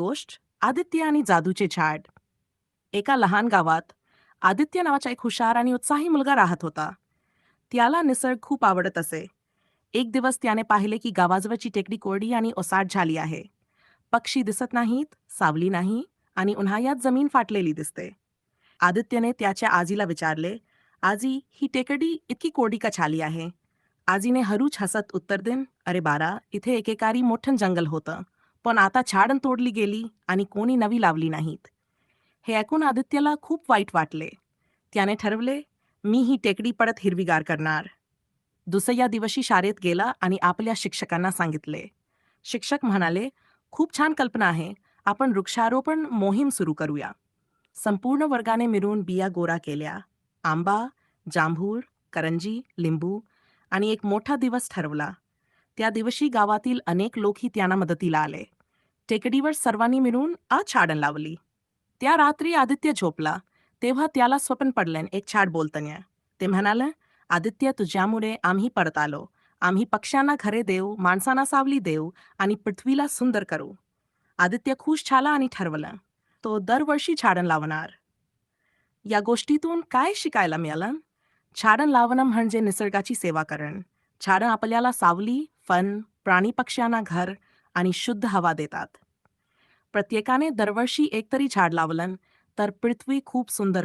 गोष्ट आदित्य आणि जादूचे झाड एका लहान गावात आदित्य नावाचा एक हुशार आणि उत्साही मुलगा राहत होता. त्याला निसर्ग खूप आवडत असे. एक दिवस त्याने पाहिले की गावाजवळची टेकडी कोरडी आणि ओसाट झाली आहे. पक्षी दिसत नाहीत सावली नाही आणि उन्हाळ्यात जमीन फाटलेली दिसते. आदित्यने त्याच्या आजीला विचारले आजी ही टेकडी इतकी कोरडी का झाली आहे? आजीने हरूच हसत उत्तर देन अरे बारा इथे एकेकारी मोठं जंगल होतं. पण आता छाडण तोडली गेली आणि कोणी नवी लावली नाहीत. हे ऐकून आदित्यला खूप वाईट वाटले. त्याने ठरवले मी ही टेकडी पडत हिरवीगार करणार. दुसऱ्या दिवशी शाळेत गेला आणि आपल्या शिक्षकांना सांगितले. शिक्षक म्हणाले खूप छान कल्पना आहे. आपण वृक्षारोपण मोहीम सुरू करूया. संपूर्ण वर्गाने मिळून बिया गोरा केल्या. आंबा जांभूळ करंजी लिंबू आणि एक मोठा दिवस ठरवला. त्या दिवशी गावातील अनेक लोकही त्यांना मदतीला आले. टेकडीवर सर्वांनी मिळून आ छाडण लावली. त्या रात्री आदित्य झोपला. तेव्हा त्याला स्वप्न पडलं एक छाड बोलताना. ते म्हणालं आदित्य तुझ्यामुळे आम्ही परत आलो. आम्ही पक्ष्यांना घरे देऊ माणसांना सावली देऊ आणि पृथ्वीला सुंदर करू. आदित्य खुश झाला आणि ठरवलं तो दरवर्षी झाडण लावणार. या गोष्टीतून काय शिकायला मिळालं? झाडण लावणं म्हणजे निसर्गाची सेवा करण. झाडं आपल्याला सावली फन प्राणी पक्ष्यांना घर आणि शुद्ध हवा देतात. प्रत्येकाने दरवर्षी एकतरी झाड लावलं तर पृथ्वी खूप सुंदर